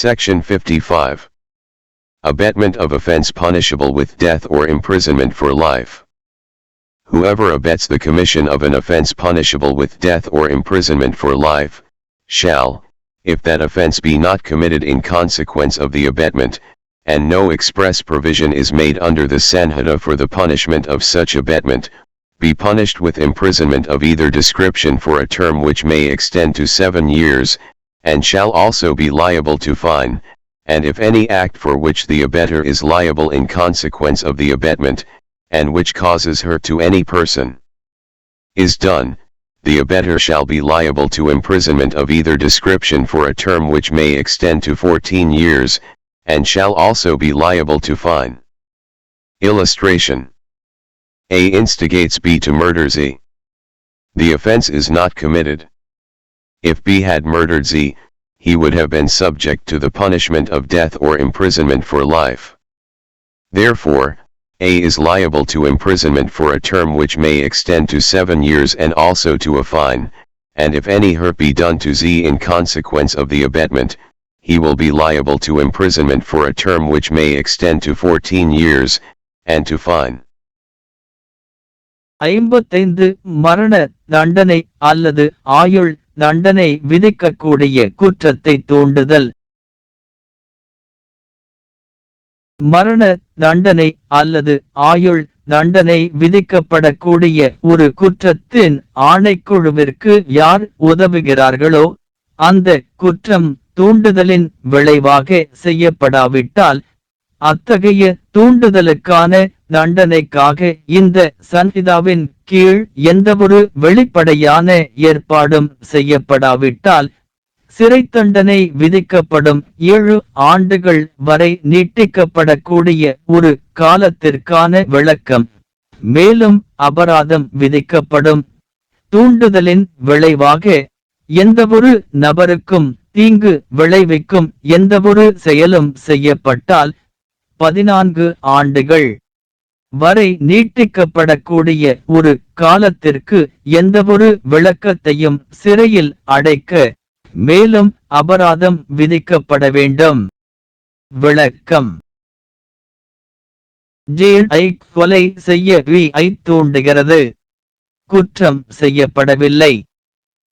Section 55. Abetment of offense punishable with death or imprisonment for life. Whoever abets the commission of an offense punishable with death or imprisonment for life, shall, if that offense be not committed in consequence of the abetment, and no express provision is made under the Sanhedrin for the punishment of such abetment, be punished with imprisonment of either description for a term which may extend to seven years, and shall also be liable to fine, and if any act for which the abettor is liable in consequence of the abetment, and which causes hurt to any person, is done, the abettor shall be liable to imprisonment of either description for a term which may extend to 14 years, and shall also be liable to fine. Illustration A instigates B to murder Z. The offense is not committed. If B had murdered Z, he would have been subject to the punishment of death or imprisonment for life. Therefore, A is liable to imprisonment for a term which may extend to seven years and also to a fine, and if any hurt be done to Z in consequence of the abetment, he will be liable to imprisonment for a term which may extend to 14 years, and to fine. ஐம்பத்தைந்து மரண தண்டனை அல்லது ஆயுள் தண்டனை விதிக்கக்கூடிய குற்றத்தை தூண்டுதல். மரண தண்டனை அல்லது ஆயுள் தண்டனை விதிக்கப்படக்கூடிய ஒரு குற்றத்தின் ஆணைக்குழுவிற்கு யார் உதவுகிறார்களோ அந்த குற்றம் தூண்டுதலின் விளைவாக செய்யப்படாவிட்டால் அத்தகைய தூண்டுதலுக்கான தண்டனைக்காக இந்த சன்ஹிதாவின் கீழ் எந்தவொரு வெளிப்படையான ஏற்பாடும் செய்யப்படாவிட்டால் சிறை தண்டனை விதிக்கப்படும் ஏழு ஆண்டுகள் வரை நீட்டிக்கப்படக்கூடிய ஒரு காலத்திற்கான விளக்கம். மேலும் அபராதம் விதிக்கப்படும். தூண்டுதலின் விளைவாக எந்தவொரு நபருக்கும் தீங்கு விளைவிக்கும் எந்தவொரு செயலும் செய்யப்பட்டால் பதினான்கு ஆண்டுகள். வரை நீட்டிக்கப்படக்கூடிய ஒரு காலத்திற்கு எந்தவொரு விளக்கத்தையும் சிறையில் அடைக்க மேலும் அபராதம் விதிக்கப்பட வேண்டும். விளக்கம். ஜேல் ஐ கொலை செய்ய வி ஐ தூண்டுகிறது. குற்றம் செய்யப்படவில்லை.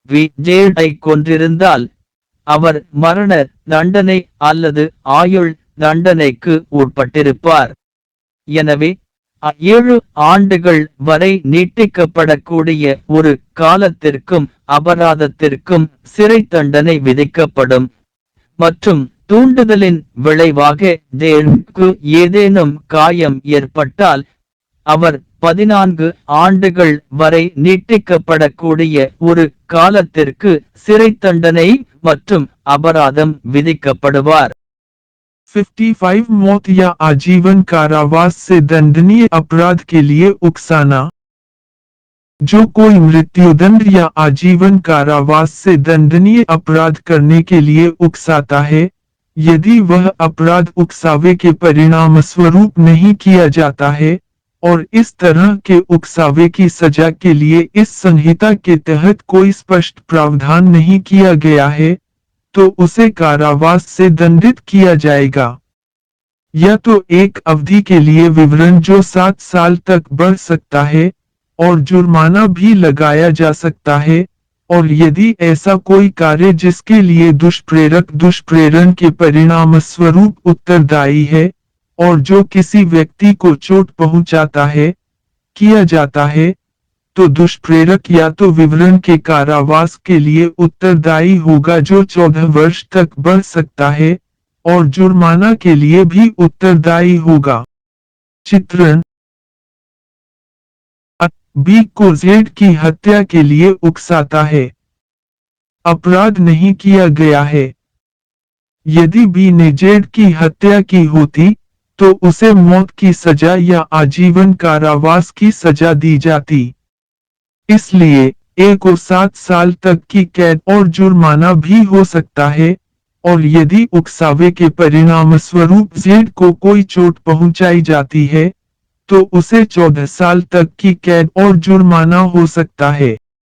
வி ஜேல் ஐ கொன்றிருந்தால் அவர் மரண தண்டனை அல்லது ஆயுள் தண்டனைக்கு உட்பட்டிருப்பார். எனவே ஏழு ஆண்டுகள் வரை நீட்டிக்கப்படக்கூடிய ஒரு காலத்திற்கும் அபராதத்திற்கும் சிறை தண்டனை விதிக்கப்படும். மற்றும் தூண்டுதலின் விளைவாக தேருக்கு ஏதேனும் காயம் ஏற்பட்டால் அவர் பதினான்கு ஆண்டுகள் வரை நீட்டிக்கப்படக்கூடிய ஒரு காலத்திற்கு சிறை தண்டனை மற்றும் அபராதம் விதிக்கப்படுவார். 55 मौत या आजीवन कारावास से दंडनीय अपराध के लिए उकसाना। जो कोई मृत्युदंड या आजीवन कारावास से दंडनीय अपराध करने के लिए उकसाता है, यदि वह अपराध उकसावे के परिणाम स्वरूप नहीं किया जाता है, और इस तरह के उकसावे की सजा के लिए इस संहिता के तहत कोई स्पष्ट प्रावधान नहीं किया गया है तो उसे कारावास से दंडित किया जाएगा। या तो एक अवधि के लिए विवरण जो सात साल तक बढ़ सकता है, और जुर्माना भी लगाया जा सकता है, और यदि ऐसा कोई कार्य जिसके लिए दुष्प्रेरक दुष्प्रेरण के परिणाम स्वरूप उत्तरदायी है, और जो किसी व्यक्ति को चोट पहुंचाता है, किया जाता है तो दुष्प्रेरक या तो विवरण के कारावास के लिए उत्तरदायी होगा जो चौदह वर्ष तक बढ़ सकता है, और जुर्माना के लिए भी उत्तरदायी होगा। चित्रण बी को जेड की हत्या के लिए उकसाता है। अपराध नहीं किया गया है। यदि बी ने जेड की हत्या की होती तो उसे मौत की सजा या आजीवन कारावास की सजा दी जाती। इसलिए एक और सात साल तक की कैद और जुर्माना भी हो सकता है, और यदि उकसावे के परिणाम स्वरूप जेड को कोई चोट पहुंचाई जाती है तो उसे चौदह साल तक की कैद और जुर्माना हो सकता है।